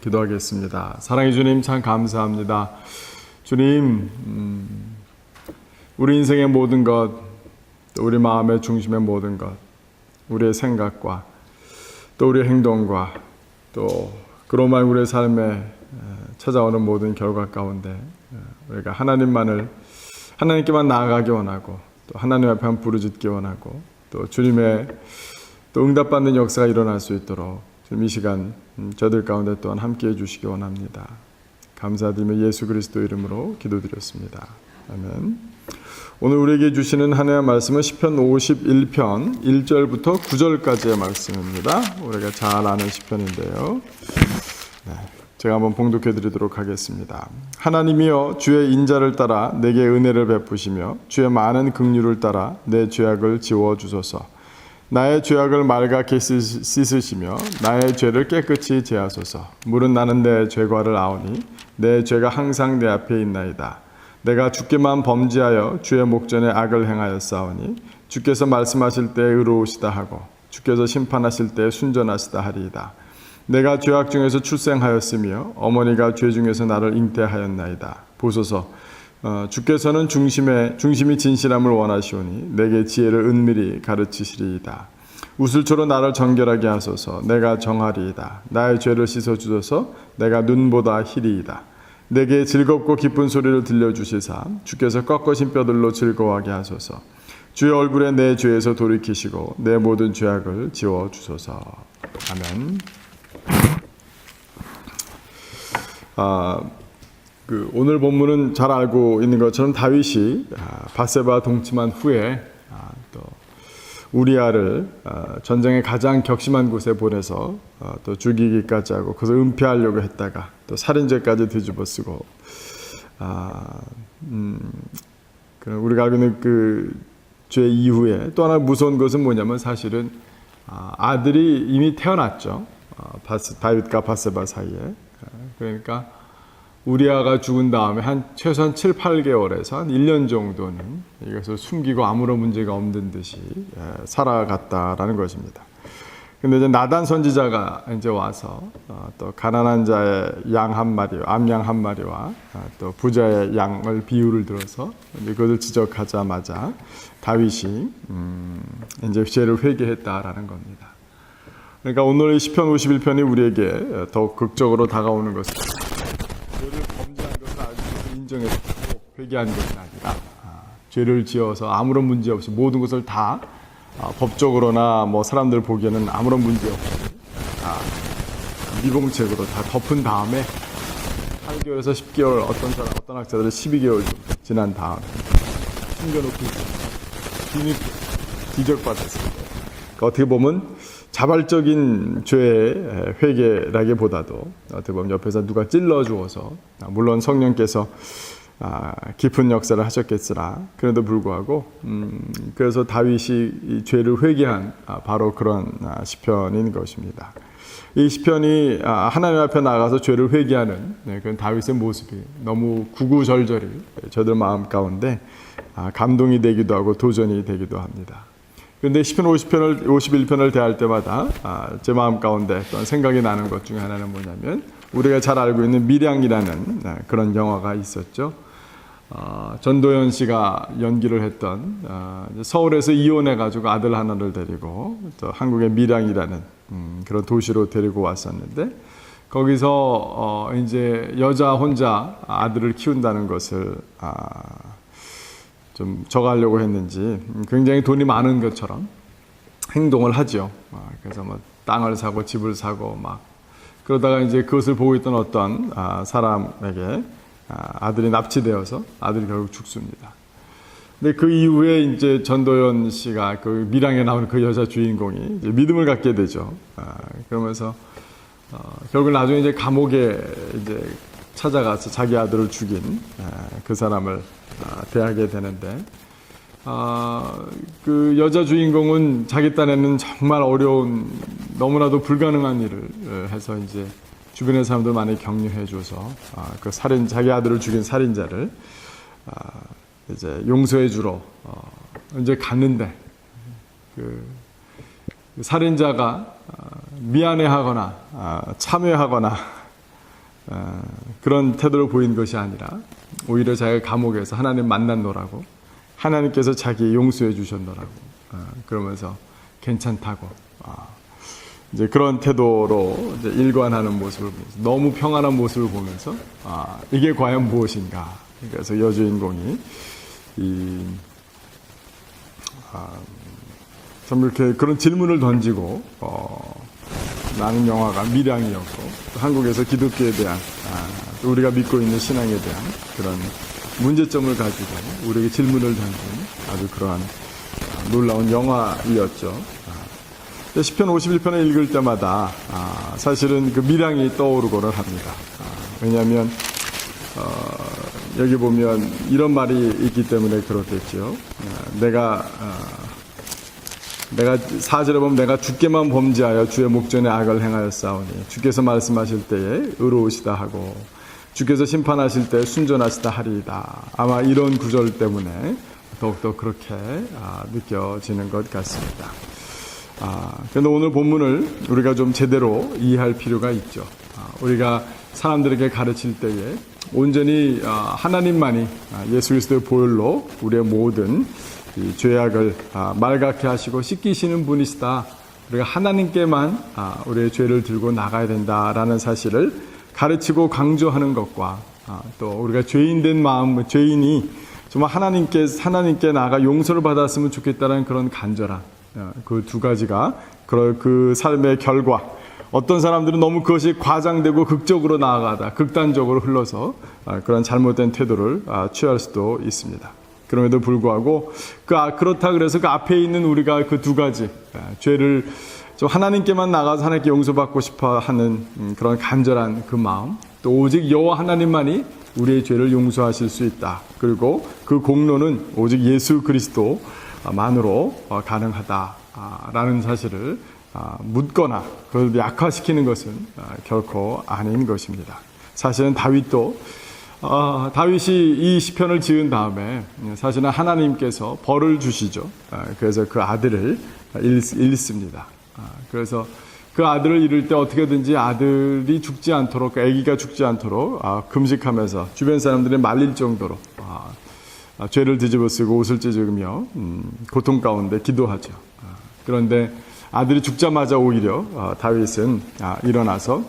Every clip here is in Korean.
기도하겠습니다. 사랑해 주님 참 감사합니다. 주님, 음, 우리 인생의 모든 것, 또 우리 마음의 중심의 모든 것, 우리의 생각과 또 우리의 행동과 또 그로 말 우리의 삶에 에, 찾아오는 모든 결과 가운데 에, 우리가 하나님만을 하나님께만 나아가기 원하고 또 하나님 앞에 부르짖기 원하고 또 주님의 또 응답받는 역사가 일어날 수 있도록 지금 이 시간 음, 저들 가운데 또한 함께 해주시기 원합니다. 감사드리며 예수 그리스도 이름으로 기도드렸습니다. 아멘. 오늘 우리에게 주시는 하나님의 말씀은 시편 51편 1절부터 9절까지의 말씀입니다. 우리가 잘 아는 시편인데요. 네, 제가 한번 봉독해 드리도록 하겠습니다. 하나님이여 주의 인자를 따라 내게 은혜를 베푸시며 주의 많은 긍휼을 따라 내 죄악을 지워 주소서. 나의 죄악을 씻- 씻으시며 나의 죄를 깨끗이 제하소서. 물은 나는 내 죄과를 아오니 내 죄가 항상 내 앞에 있나이다. 내가 주께만 범죄하여 주의 목전에 악을 행하였사오니 주께서 말씀하실 때 의로우시다 하고 주께서 심판하실 때 순전하시다 하리이다. 내가 죄악 중에서 출생하였으며 어머니가 죄 중에서 나를 잉태하였나이다. 보소서 어, 주께서는 중심에 중심이 진실함을 원하시오니 내게 지혜를 은밀히 가르치시리이다. 우슬초로 나를 정결하게 하소서 내가 정하리이다. 나의 죄를 씻어 주소서 내가 눈보다 희리이다. 내게 즐겁고 기쁜 소리를 들려 주시사 주께서 꺾어진 뼈들로 즐거워하게 하소서. 주의 얼굴에 내 죄에서 돌이키시고 내 모든 죄악을 지워 주소서. 아멘. 아, 그 오늘 본문은 잘 알고 있는 것처럼 다윗이 아, 바세바 동침한 후에 아, 또 우리아를 아, 전쟁의 가장 격심한 곳에 보내서 아, 또 죽이기까지 하고 그래서 은폐하려고 했다가 또 살인죄까지 뒤집어쓰고 아, 음, 그럼 우리가 알고 있는 그 죄 이후에 또 하나 무서운 것은 뭐냐면 사실은 아, 아들이 이미 태어났죠. 아, 바스, 다윗과 바세바 사이에 아, 그러니까 우리아가 죽은 다음에 한 최소한 7, 8개월에서 한 1년 정도는 이것을 숨기고 아무런 문제가 없는 듯이 예, 살아갔다라는 것입니다. 근데 이제 나단 선지자가 이제 와서 어, 또 가난한 자의 양 한 마리, 암양 한 마리와 어, 또 부자의 양을 비유를 들어서 그것을 지적하자마자 다윗이 음, 이제 죄를 회개했다라는 겁니다. 그러니까 오늘 이 시편 51편이 우리에게 더 극적으로 다가오는 것은 인정해서 회개한 것이 아니라 아, 죄를 지어서 아무런 문제 없이 모든 것을 다 아, 법적으로나 뭐 사람들 보기에는 아무런 문제 없이 다 미봉책으로 다 덮은 다음에 8개월에서 10개월 어떤 사람 어떤 학자들은 12개월 정도 지난 다음에 숨겨놓고 비밀 기적받았습니다. 그러니까 어떻게 보면 자발적인 죄의 회개라기보다도 어떻게 보면 옆에서 누가 찔러 주어서 아, 물론 성령께서 아, 깊은 역사를 하셨겠으나 그래도 불구하고 음, 그래서 다윗이 이 죄를 회개한 아, 바로 그런 아, 시편인 것입니다. 이 시편이 아, 하나님 앞에 나가서 죄를 회개하는 네, 그런 다윗의 모습이 너무 구구절절히 저들 마음 가운데 아, 감동이 되기도 하고 도전이 되기도 합니다. 그런데 시편 50편을 51편을 대할 때마다 아, 제 마음 가운데 어떤 생각이 나는 것 중에 하나는 뭐냐면 우리가 잘 알고 있는 미량이라는 아, 그런 영화가 있었죠. 어, 전도연 씨가 연기를 했던 어, 서울에서 이혼해 가지고 아들 하나를 데리고 또 한국의 밀양이라는 음, 그런 도시로 데리고 왔었는데 거기서 어, 이제 여자 혼자 아들을 키운다는 것을 아, 좀 저가려고 했는지 음, 굉장히 돈이 많은 것처럼 행동을 하죠. 아, 그래서 뭐 땅을 사고 집을 사고 막 그러다가 이제 그것을 보고 있던 어떤 아, 사람에게 아, 아들이 납치되어서 아들이 결국 죽습니다. 근데 그 이후에 이제 전도연 씨가 그 미랑에 나오는 그 여자 주인공이 믿음을 갖게 되죠. 아, 그러면서 어, 결국 나중에 이제 감옥에 이제 찾아가서 자기 아들을 죽인 아, 그 사람을 아, 대하게 되는데 아, 그 여자 주인공은 자기 딴에는 정말 어려운 너무나도 불가능한 일을 어, 해서 이제 주변의 사람들 많이 격려해줘서 아, 그 살인 자기 아들을 죽인 살인자를 아, 이제 용서해 주러 어, 이제 갔는데 그 살인자가 아, 미안해하거나 아, 참여하거나 어, 그런 태도를 보인 것이 아니라 오히려 자기가 감옥에서 하나님 만났노라고 하나님께서 자기 용서해 주셨노라고 어, 그러면서 괜찮다고 아, 이제 그런 태도로 이제 일관하는 모습을 보면서 너무 평안한 모습을 보면서 아, 이게 과연 무엇인가. 그래서 여주인공이 이 아, 참 이렇게 그런 질문을 던지고 어, 나는 영화가 미량이었고 또 한국에서 기독교에 대한 아, 또 우리가 믿고 있는 신앙에 대한 그런 문제점을 가지고 우리에게 질문을 던진 아주 그러한 아, 놀라운 영화이었죠. 아, 시편 51편을 읽을 때마다 아, 사실은 그 미량이 떠오르고는 합니다. 아, 왜냐하면 어, 여기 보면 이런 말이 있기 때문에 그렇겠죠. 아, 내가 아, 내가 사절에 보면 내가 주께만 범죄하여 주의 목전에 악을 행하였사오니 주께서 말씀하실 때에 의로우시다 하고 주께서 심판하실 때 순전하시다 하리이다. 아마 이런 구절 때문에 더욱더 그렇게 아, 느껴지는 것 같습니다. 아, 그런데 오늘 본문을 우리가 좀 제대로 이해할 필요가 있죠. 아, 우리가 사람들에게 가르칠 때에 온전히 아, 하나님만이 아, 예수 그리스도의 보혈로 우리의 모든 이 죄악을 아, 말갛게 하시고 씻기시는 분이시다. 우리가 하나님께만 아, 우리의 죄를 들고 나가야 된다라는 사실을 가르치고 강조하는 것과 아, 또 우리가 죄인된 마음, 죄인이 정말 하나님께 하나님께 나가 용서를 받았으면 좋겠다는 그런 간절함, 그 두 가지가 그, 그 삶의 결과. 어떤 사람들은 너무 그것이 과장되고 극적으로 나아가다, 극단적으로 흘러서 아, 그런 잘못된 태도를 아, 취할 수도 있습니다. 그럼에도 불구하고 그 아, 그렇다 그래서 그 앞에 있는 우리가 그 두 가지 아, 죄를 좀 하나님께만 나가서 하나님께 용서받고 싶어 하는 음, 그런 간절한 그 마음 또 오직 여호와 하나님만이 우리의 죄를 용서하실 수 있다. 그리고 그 공로는 오직 예수 그리스도만으로 어, 가능하다라는 사실을 아, 묻거나 그걸 약화시키는 것은 아, 결코 아닌 것입니다. 사실은 다윗도 어, 다윗이 이 시편을 지은 다음에 사실은 하나님께서 벌을 주시죠. 아, 그래서 그 아들을 잃, 습니다 그래서 그 아들을 잃을 때 어떻게든지 아들이 죽지 않도록, 그 아기가 죽지 않도록 아, 금식하면서 주변 사람들이 말릴 정도로 아, 아, 죄를 뒤집어 쓰고 옷을 찢으며 음, 고통 가운데 기도하죠. 아, 그런데 아들이 죽자마자 오히려 아, 다윗은 아, 일어나서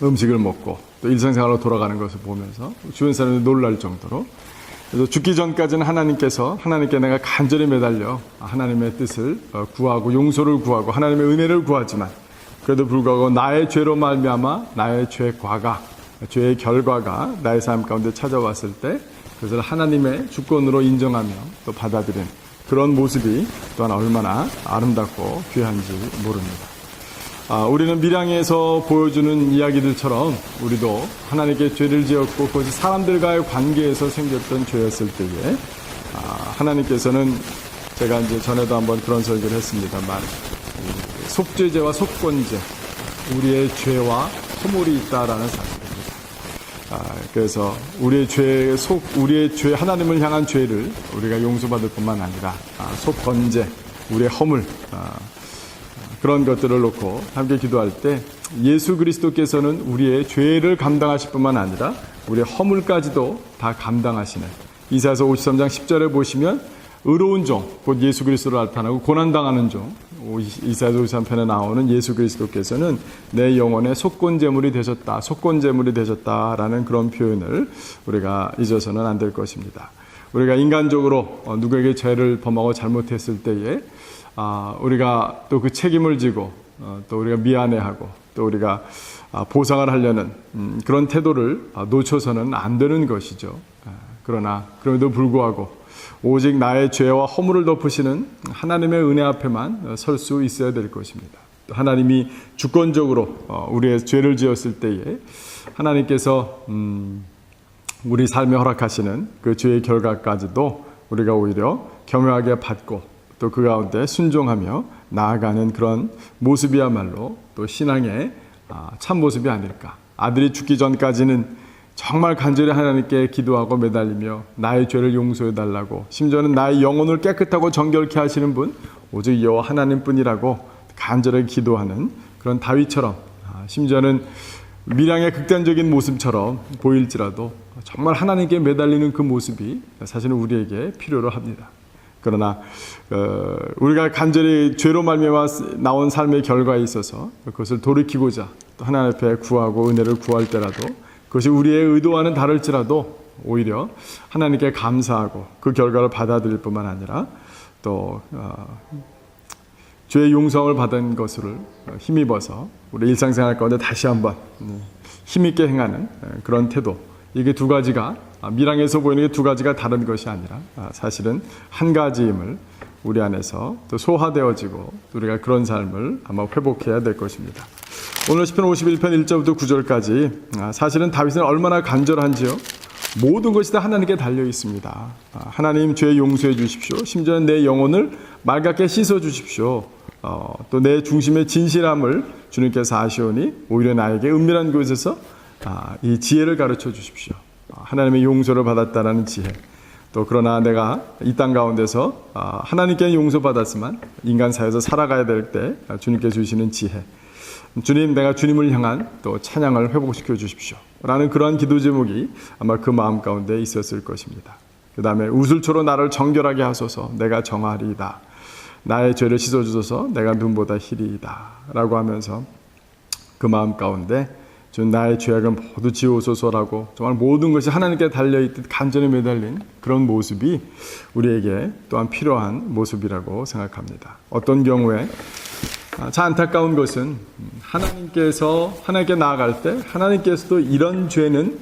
음식을 먹고 또 일상생활로 돌아가는 것을 보면서 주변 사람들이 놀랄 정도로 그래서 죽기 전까지는 하나님께서 하나님께 내가 간절히 매달려 하나님의 뜻을 어, 구하고 용서를 구하고 하나님의 은혜를 구하지만 그래도 불구하고 나의 죄로 말미암아 나의 죄 과가 죄의 결과가 나의 삶 가운데 찾아왔을 때 그것을 하나님의 주권으로 인정하며 또 받아들인 그런 모습이 또한 얼마나 아름답고 귀한지 모릅니다. 아, 우리는 밀양에서 보여주는 이야기들처럼 우리도 하나님께 죄를 지었고 그것이 사람들과의 관계에서 생겼던 죄였을 때에 아, 하나님께서는 제가 이제 전에도 한번 그런 설교를 했습니다만 속죄죄와 속건죄 우리의 죄와 허물이 있다라는 사실입니다. 아, 그래서 우리의 죄, 속, 우리의 죄, 하나님을 향한 죄를 우리가 용서받을 뿐만 아니라 아, 속건죄, 우리의 허물, 아, 그런 것들을 놓고 함께 기도할 때 예수 그리스도께서는 우리의 죄를 감당하실 뿐만 아니라 우리의 허물까지도 다 감당하시는 이사야서 53장 10절에 보시면 의로운 종, 곧 예수 그리스도를 나타나고 고난당하는 종, 이사야서 53편에 나오는 예수 그리스도께서는 내 영혼의 속건 제물이 되셨다, 속건 제물이 되셨다라는 그런 표현을 우리가 잊어서는 안 될 것입니다. 우리가 인간적으로 어, 누구에게 죄를 범하고 잘못했을 때에 아, 우리가 또 그 책임을 지고 어, 또 우리가 미안해하고 또 우리가 아, 보상을 하려는 음, 그런 태도를 아, 놓쳐서는 안 되는 것이죠. 그러나 그럼에도 불구하고 오직 나의 죄와 허물을 덮으시는 하나님의 은혜 앞에만 어, 설수 있어야 될 것입니다. 하나님이 주권적으로 어, 우리의 죄를 지었을 때에 하나님께서 음, 우리 삶에 허락하시는 그 죄의 결과까지도 우리가 오히려 겸허하게 받고 또 그 가운데 순종하며 나아가는 그런 모습이야말로 또 신앙의 아, 참 모습이 아닐까. 아들이 죽기 전까지는 정말 간절히 하나님께 기도하고 매달리며 나의 죄를 용서해 달라고 심지어는 나의 영혼을 깨끗하고 정결케 하시는 분 오직 여호와 하나님뿐이라고 간절하게 기도하는 그런 다윗처럼 아, 심지어는 밀양의 극단적인 모습처럼 보일지라도 정말 하나님께 매달리는 그 모습이 사실은 우리에게 필요로 합니다. 그러나 어, 우리가 간절히 죄로 말미암아 나온 삶의 결과에 있어서 그것을 돌이키고자 또 하나님 앞에 구하고 은혜를 구할 때라도 그것이 우리의 의도와는 다를지라도 오히려 하나님께 감사하고 그 결과를 받아들일 뿐만 아니라 또 어, 죄의 용서를 받은 것을 힘입어서 우리 일상생활 가운데 다시 한번 힘있게 행하는 그런 태도 이게 두 가지가 아, 밀양에서 보이는 게 두 가지가 다른 것이 아니라 아, 사실은 한 가지임을 우리 안에서 또 소화되어지고 우리가 그런 삶을 아마 회복해야 될 것입니다. 오늘 시편 51편 1절부터 9절까지 아, 사실은 다윗은 얼마나 간절한지요. 모든 것이 다 하나님께 달려 있습니다. 아, 하나님 죄 용서해 주십시오. 심지어는 내 영혼을 맑게 씻어 주십시오. 어, 또 내 중심의 진실함을 주님께서 아시오니 오히려 나에게 은밀한 곳에서 아, 이 지혜를 가르쳐 주십시오. 아, 하나님의 용서를 받았다라는 지혜. 또 그러나 내가 이 땅 가운데서 아, 하나님께 용서받았지만 인간 사회에서 살아가야 될 때 주님께 주시는 지혜. 주님, 내가 주님을 향한 또 찬양을 회복시켜 주십시오. 라는 그러한 기도 제목이 아마 그 마음 가운데 있었을 것입니다. 그 다음에 우슬초로 나를 정결하게 하소서 내가 정하리이다. 나의 죄를 씻어주소서 내가 눈보다 희리이다. 라고 하면서 그 마음 가운데 주 나의 죄악은 모두 지우소서라고 정말 모든 것이 하나님께 달려있듯 간절히 매달린 그런 모습이 우리에게 또한 필요한 모습이라고 생각합니다. 어떤 경우에 아, 참 안타까운 것은 하나님께서 하나님께 나아갈 때 하나님께서도 이런 죄는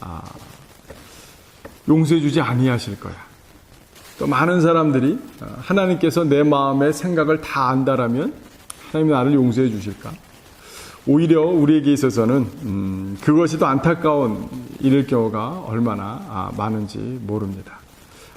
아, 용서해 주지 아니하실 거야. 또 많은 사람들이 아, 하나님께서 내 마음의 생각을 다 안다라면 하나님이 나를 용서해 주실까? 오히려 우리에게 있어서는 음, 그것이 더 안타까운 일일 경우가 얼마나 아, 많은지 모릅니다.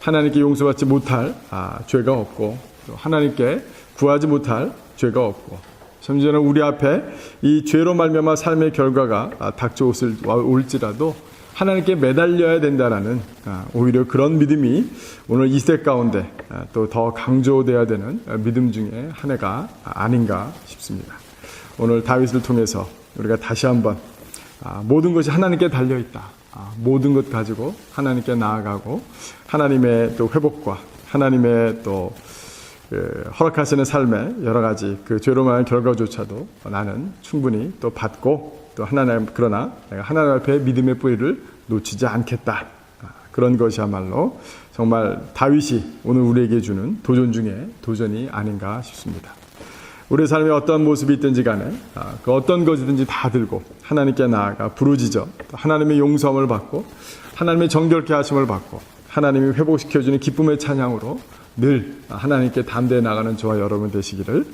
하나님께 용서받지 못할 아, 죄가 없고 또 하나님께 구하지 못할 죄가 없고 심지어는 우리 앞에 이 죄로 말미암아 삶의 결과가 아, 닥쳐 올지라도 하나님께 매달려야 된다라는 아, 오히려 그런 믿음이 오늘 이 시대 가운데 아, 또더 강조돼야 되는 믿음 중에 한 해가 아닌가 싶습니다. 오늘 다윗을 통해서 우리가 다시 한번 모든 것이 하나님께 달려 있다. 모든 것 가지고 하나님께 나아가고 하나님의 또 회복과 하나님의 또 그 허락하시는 삶의 여러 가지 그 죄로 말한 결과조차도 나는 충분히 또 받고 또 하나님 그러나 내가 하나님 앞에 믿음의 뿌리를 놓치지 않겠다. 아, 그런 것이야말로 정말 다윗이 오늘 우리에게 주는 도전 중에 도전이 아닌가 싶습니다. 우리 삶에 어떤 모습이 있든지 간에 아, 그 어떤 것이든지 다 들고 하나님께 나아가 부르짖어 하나님의 용서함을 받고 하나님의 정결케 하심을 받고 하나님이 회복시켜주는 기쁨의 찬양으로 늘 하나님께 담대해 나가는 저와 여러분 되시기를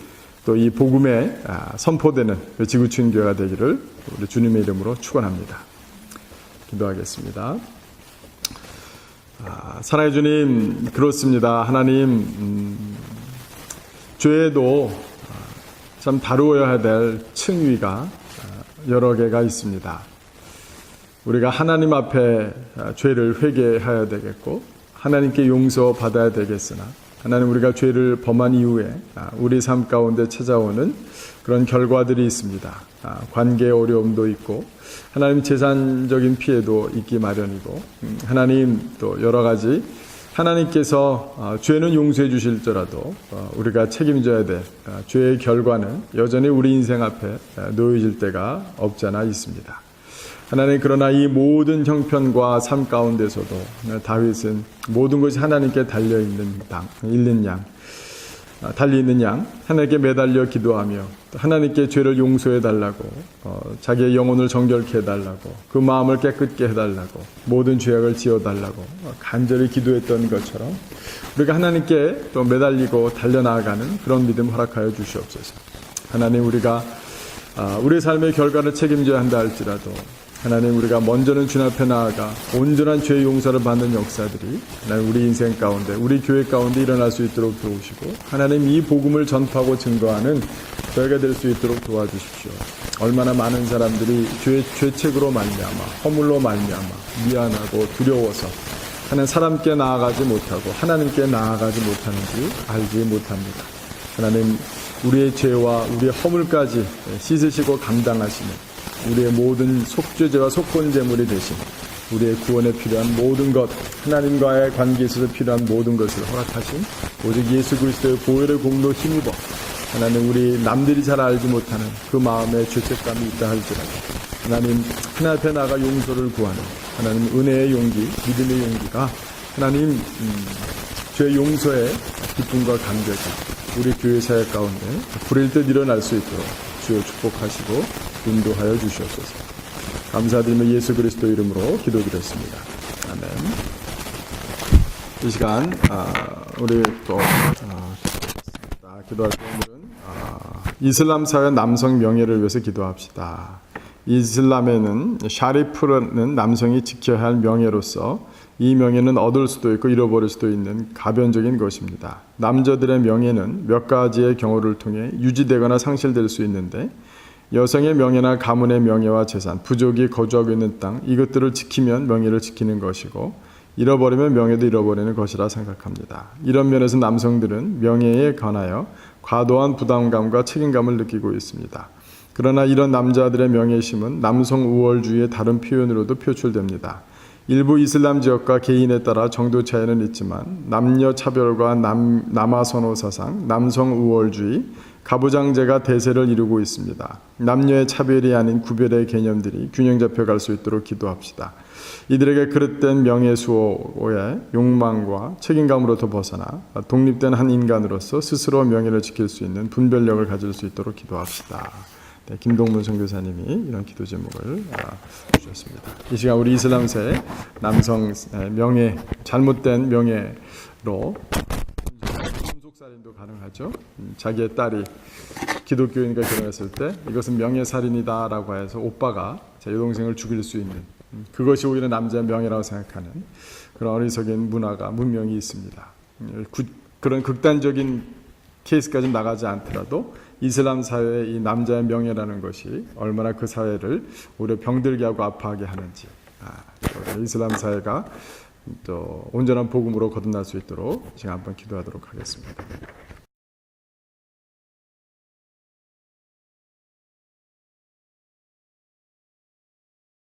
또 이 복음에 아, 선포되는 그 지구촌 교회가 되기를 우리 주님의 이름으로 축원합니다. 기도하겠습니다. 아, 사랑해 주님 그렇습니다. 하나님 음, 죄에도 아, 참 다루어야 될 층위가 여러 개가 있습니다. 우리가 하나님 앞에 죄를 회개해야 되겠고 하나님께 용서 받아야 되겠으나 하나님 우리가 죄를 범한 이후에 아, 우리 삶 가운데 찾아오는 그런 결과들이 있습니다. 아, 관계 어려움도 있고 하나님 재산적인 피해도 있기 마련이고 음, 하나님 또 여러 가지 하나님께서 아, 죄는 용서해 주실지라도 어, 우리가 책임져야 될 죄의 결과는 여전히 우리 인생 앞에 놓여질 때가 없지 않아 있습니다. 하나님 그러나 이 모든 형편과 삶 가운데서도 다윗은 모든 것이 하나님께 달려 있는 당, 있는 양, 아, 달리 있는 양, 하나님께 매달려 기도하며 하나님께 죄를 용서해 달라고, 어, 자기의 영혼을 정결케 해달라고, 그 마음을 깨끗게 해달라고, 모든 죄악을 지어 달라고 간절히 기도했던 것처럼 우리가 하나님께 또 매달리고 달려 나아가는 그런 믿음 허락하여 주시옵소서. 하나님 우리가 아, 우리 삶의 결과를 책임져야 한다 할지라도 하나님 우리가 먼저는 주님 앞에 나아가 온전한 죄 용서를 받는 역사들이 하나님 우리 인생 가운데 우리 교회 가운데 일어날 수 있도록 도우시고 하나님 이 복음을 전파하고 증거하는 저희가 될 수 있도록 도와주십시오. 얼마나 많은 사람들이 죄 죄책으로 말미암아 허물로 말미암아 미안하고 두려워서 하나님 사람께 나아가지 못하고 하나님께 나아가지 못하는지 알지 못합니다. 하나님 우리의 죄와 우리의 허물까지 씻으시고 감당하시는 우리의 모든 속죄제와 속건 제물이 되신 우리의 구원에 필요한 모든 것 하나님과의 관계에 있어서 필요한 모든 것을 허락하신 오직 예수 그리스도의 보혈의 공로 힘입어 하나님 우리 남들이 잘 알지 못하는 그 마음의 죄책감이 있다 할지라도 하나님 하나님 앞에 나가 용서를 구하는 하나님 은혜의 용기 믿음의 용기가 하나님 음, 죄 용서의 기쁨과 감격이 우리 교회 사역 가운데 불일 듯 일어날 수 있도록 주여 축복하시고 인도하여 주시옵소서. 감사드리며 예수 그리스도 이름으로 기도드렸습니다. 아멘. 이 시간 아, 우리 또 아, 아, 기도할 때 오늘은 아, 이슬람 사회 남성 명예를 위해서 기도합시다. 이슬람에는 샤리프라는 남성이 지켜야 할 명예로서 이 명예는 얻을 수도 있고 잃어버릴 수도 있는 가변적인 것입니다. 남자들의 명예는 몇 가지의 경우를 통해 유지되거나 상실될 수 있는데 여성의 명예나 가문의 명예와 재산, 부족이 거주하고 있는 땅 이것들을 지키면 명예를 지키는 것이고 잃어버리면 명예도 잃어버리는 것이라 생각합니다. 이런 면에서 남성들은 명예에 관하여 과도한 부담감과 책임감을 느끼고 있습니다. 그러나 이런 남자들의 명예심은 남성 우월주의의 다른 표현으로도 표출됩니다. 일부 이슬람 지역과 개인에 따라 정도 차이는 있지만 남녀 차별과 남, 남아 선호 사상, 남성 우월주의, 가부장제가 대세를 이루고 있습니다. 남녀의 차별이 아닌 구별의 개념들이 균형 잡혀갈 수 있도록 기도합시다. 이들에게 그릇된 명예 수호의 욕망과 책임감으로부터 벗어나 독립된 한 인간으로서 스스로 명예를 지킬 수 있는 분별력을 가질 수 있도록 기도합시다. 네, 김동문 선교사님이 이런 기도 제목을 아, 주셨습니다. 이 시간 우리 이슬람세 남성 명예 잘못된 명예로 손속살인도 가능하죠. 음, 자기의 딸이 기독교인과 결혼했을 때 이것은 명예살인이다라고 해서 오빠가 제 여동생을 죽일 수 있는 음, 그것이 오히려 남자의 명예라고 생각하는 그런 어리석인 문화가 문명이 있습니다. 음, 구- 그런 극단적인 케이스까지 나가지 않더라도 이슬람 사회의 이 남자의 명예라는 것이 얼마나 그 사회를 오히려 병들게 하고 아파하게 하는지 아, 이슬람 사회가 또 온전한 복음으로 거듭날 수 있도록 제가 한번 기도하도록 하겠습니다.